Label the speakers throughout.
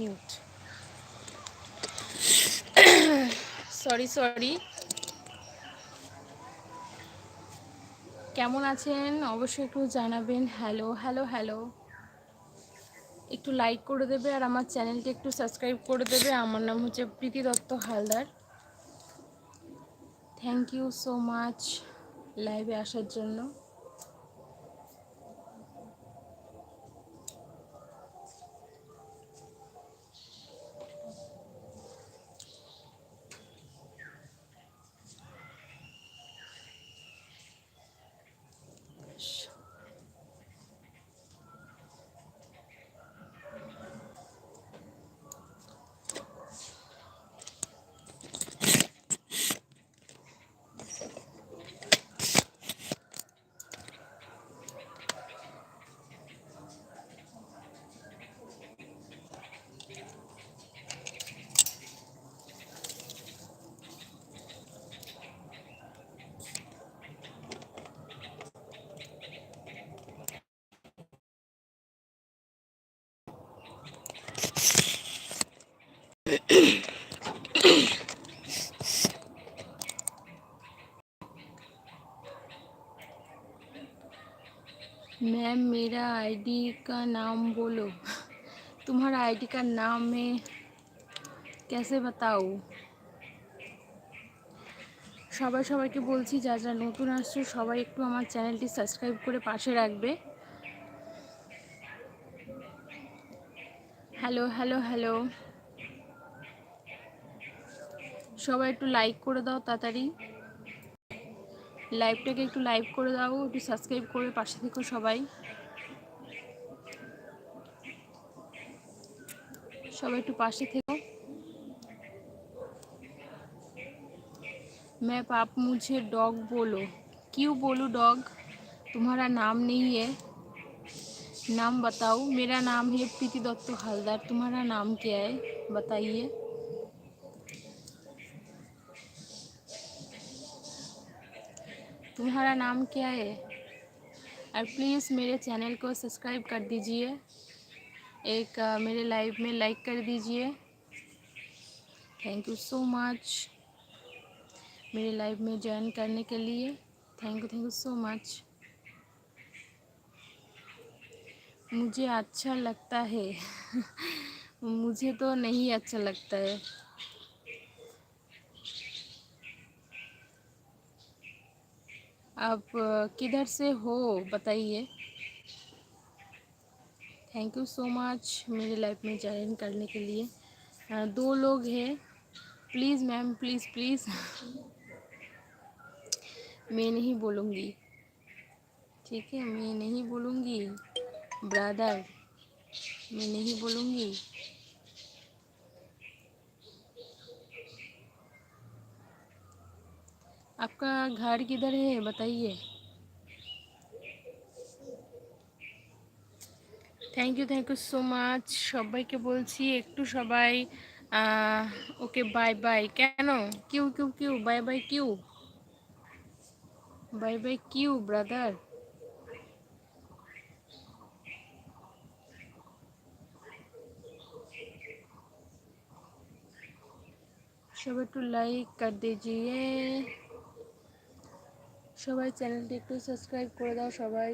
Speaker 1: Mute sorry sorry কেমন আছেন? অবশ্যই একটু জানাবেন। হ্যালো হ্যালো হ্যালো একটু লাইক করে দেবে আর আমার চ্যানেলটি একটু সাবস্ক্রাইব করে দেবে। আমার নাম হচ্ছে Preeti Dutta Haldar. Thank you so much লাইভে আসার জন্য। मैम मेरा आईडी का नाम बोलो तुम्हारा आईडी का नाम मैं कैसे बताऊँ সবাই সবাইকে বলছি যা যা নতুন আসছো সবাই একটু আমার চ্যানেলটি সাবস্ক্রাইব করে পাশে রাখবে হ্যালো হ্যালো হ্যালো সবাই একটু লাইক করে দাও তাড়াতাড়ি লাইভটাকে একটু লাইভ করে দাও একটু সাবস্ক্রাইব করে পাশে থেকো সবাই সবাই একটু পাশে থেকো मैं पाप मुझे डॉग बोलो क्यों बोलूँ डॉग तुम्हारा नाम नहीं है नाम बताओ मेरा नाम है प्रीति दत्त हलदार तुम्हारा नाम क्या है बताइए तुम्हारा नाम क्या है? और प्लीज़ मेरे चैनल को सब्सक्राइब कर दीजिए। एक मेरे लाइव में लाइक कर दीजिए। थैंक यू सो मच मेरे लाइव में ज्वाइन करने के लिए thank you thank you so much मुझे अच्छा लगता है। मुझे तो नहीं अच्छा लगता है। आप किधर से हो, बताइए। थैंक यू सो मच मेरे लाइफ में ज्वाइन करने के लिए। दो लोग हैं। प्लीज़ मैम प्लीज़ प्लीज़ मैं नहीं बोलूँगी। ठीक है, मैं नहीं बोलूँगी। ब्रदर मैं नहीं बोलूँगी। आपका घर किधर है बताइए thank you thank you so much সবাইকে বলছি একটু সবাই ওকে বাই বাই কেন কিউ কিউ কিউ বাই বাই কিউ বাই বাই কিউ ব্রাদার সবাই একটু লাইক কর দিজিয়ে সবাই চ্যানেলটি একটু সাবস্ক্রাইব করে দাও সবাই।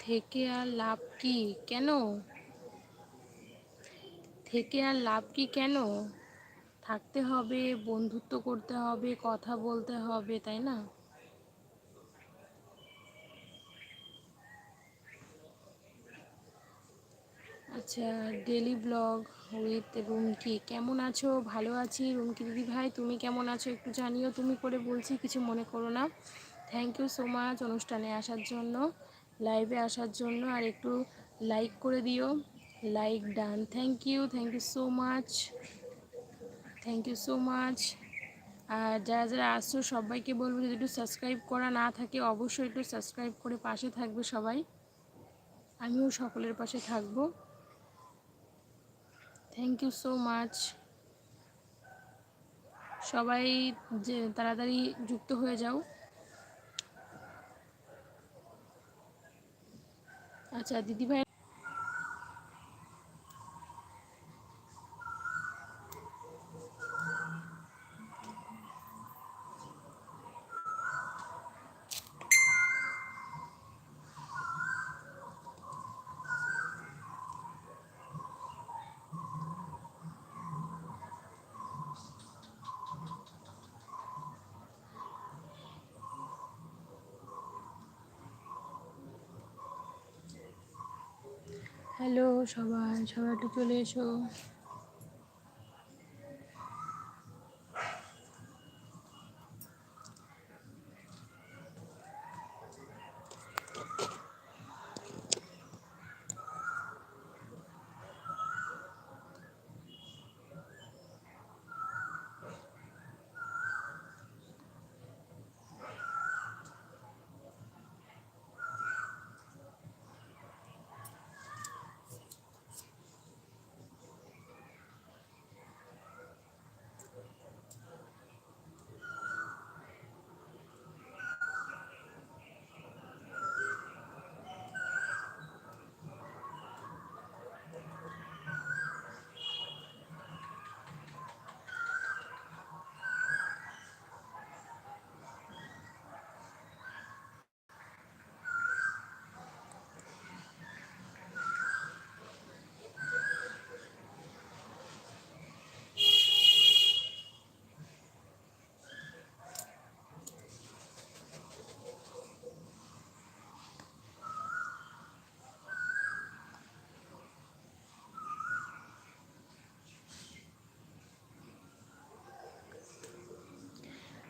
Speaker 1: থেকে আর লাভ কি? কেন? থেকে আর লাভ কি কেন? থাকতে হবে, বন্ধুত্ব করতে হবে, কথা বলতে হবে, তাই না? আচ্ছা ডেলি ব্লগ উইথ রুমকি, কেমন আছো? ভালো আছি। রুমকি দিদি ভাই, তুমি কেমন আছো? একটু জানিও তুমি করে বলছি, কিছু মনে করো না। থ্যাংক ইউ সো মাচ অনুষ্ঠানে আসার জন্য লাইভে আসার জন্য, আর একটু লাইক করে দিও। Like done thank you thank you so much thank you so much আর যারা যারা আসছো, সবাইকে বলব যদি একটু সাবস্ক্রাইব করা না থাকে, অবশ্যই একটু সাবস্ক্রাইব করে পাশে থাকবে সবাই। আমিও সকলের পাশে থাকব। থ্যাংক ইউ সো মাচ সবাই যে তাড়াতাড়ি যুক্ত হয়ে যাও। আচ্ছা দিদিভাই হ্যালো সবাই সবাই একটু চলে এসো।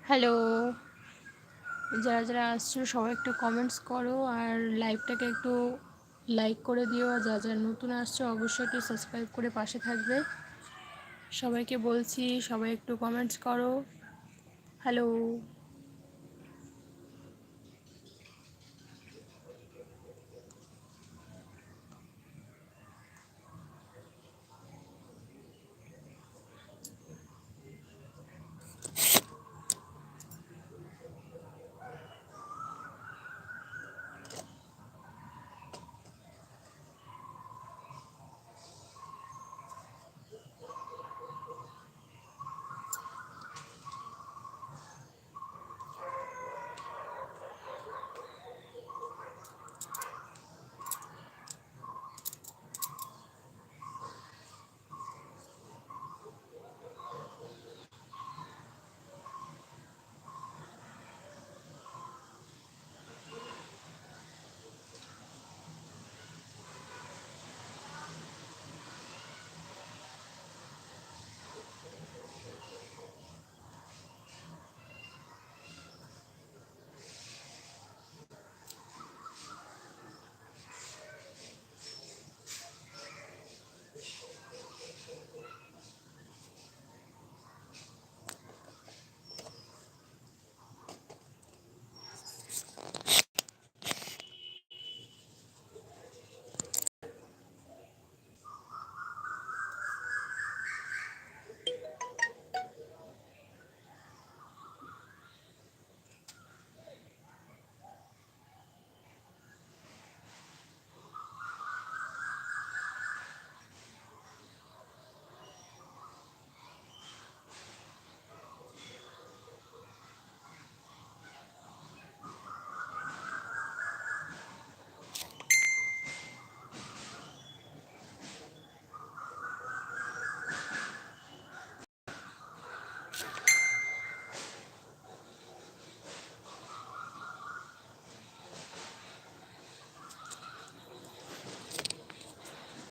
Speaker 1: হ্যালো। যারা যারা আসছো, সবাই একটু কমেন্টস করো আর লাইভটাকে একটু লাইক করে দিও। আর যারা যারা নতুন আসছো, অবশ্যই একটু সাবস্ক্রাইব করে পাশে থাকবে। সবাইকে বলছি, সবাই একটু কমেন্টস করো। হ্যালো।